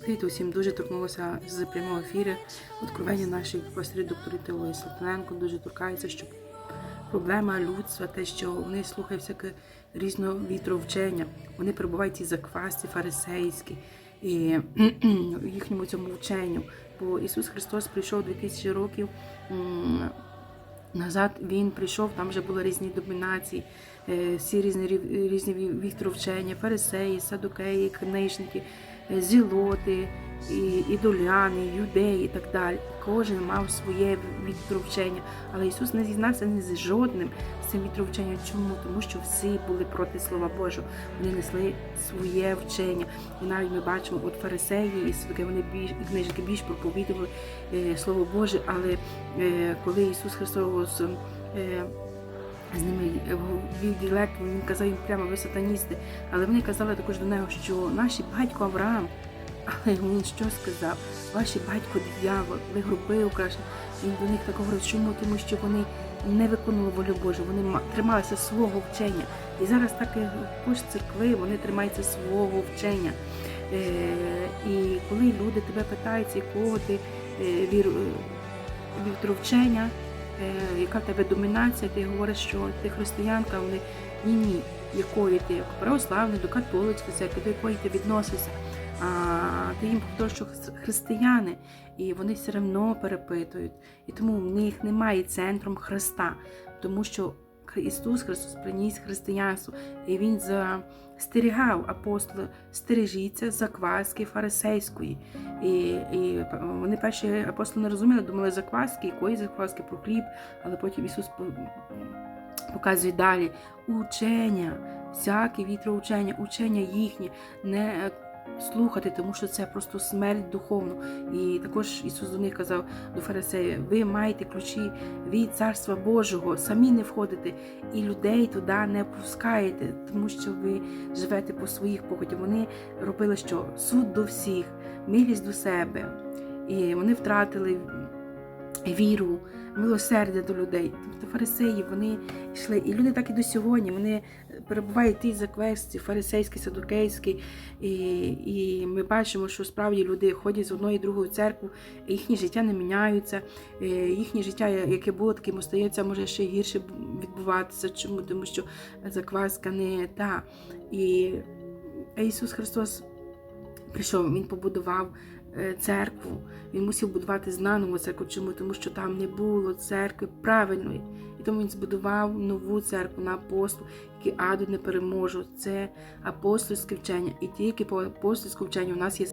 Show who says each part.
Speaker 1: Привіт усім дуже торкнулося з прямого ефіру откровення наших пастирів докторів Салтаненко. Дуже торкається, що проблема людства, те, що вони слухають всяке різного вітровчення, вони перебувають в цій заквасці фарисейській і їхньому цьому вченню. Бо Ісус Христос прийшов 2000 років. Назад. Він прийшов, там вже були різні домінації, е, всі різні різні ві- вітровчення, фарисеї, садукеї, книжники, е, зілоти, і, ідоляни, юдеї і так далі. Кожен мав своє вітровчення, але Ісус не зізнався ні з жодним з цим вітровченням. Чому? Тому що всі були проти Слова Божого. Вони несли своє вчення. І навіть ми бачимо, от фарисеї і садукеї, вони більш і книжники більш проповідували е, Слово Боже, але е, коли Ісус Христос е, з ними вів ділект, він казав їм прямо ви сатаністи. Але вони казали також до нього, що наш батько Авраам, але він що сказав? Ваші батько диявол, ви груби украшені. Він до них так говорив, чому? Тому що вони не виконували волю Божу, вони ма- трималися свого вчення. І зараз так і кож церкви, вони тримаються свого вчення. Е, і коли люди тебе питають, якого ти е, вір, вітровчення, е, яка в тебе домінація, ти говориш, що ти християнка, вони ні, ні, якої ти православний, до католицької церкви, до якої ти відносишся. А ти їм говориш, що християни, і вони все одно перепитують. І тому в них немає центром Христа, тому що Ісус Христос приніс християнство, і Він застерігав апостоли, стережіться закваски фарисейської. І, і вони перші апостоли не розуміли, думали закваски, якої закваски про хліб, але потім Ісус показує далі. Учення, всяке вітроучення, учення їхнє, не е, слухати, тому що це просто смерть духовну. І також Ісус до них казав до фарисеїв, ви маєте ключі від Царства Божого, самі не входите і людей туди не пускаєте, тому що ви живете по своїх похотях. Вони робили що? Суд до всіх, милість до себе. І вони втратили віру, милосердя до людей. Тобто фарисеї вони йшли, і люди так і до сьогодні. Вони перебувають в тій заквесті, фарисейській, садукейській, і, і ми бачимо, що справді люди ходять з одної другої церкви, їхнє життя не міняються, їхнє життя, яке було, таким остається, може ще гірше відбуватися. Чому? Тому що закваска не та. І Ісус Христос прийшов, Він побудував е, церкву. Він мусив будувати знаному церкву. Чому? Тому що там не було церкви правильної. І тому він збудував нову церкву на апостол, який аду не переможу. Це апостольське вчення. І тільки по апостольському вченню у нас є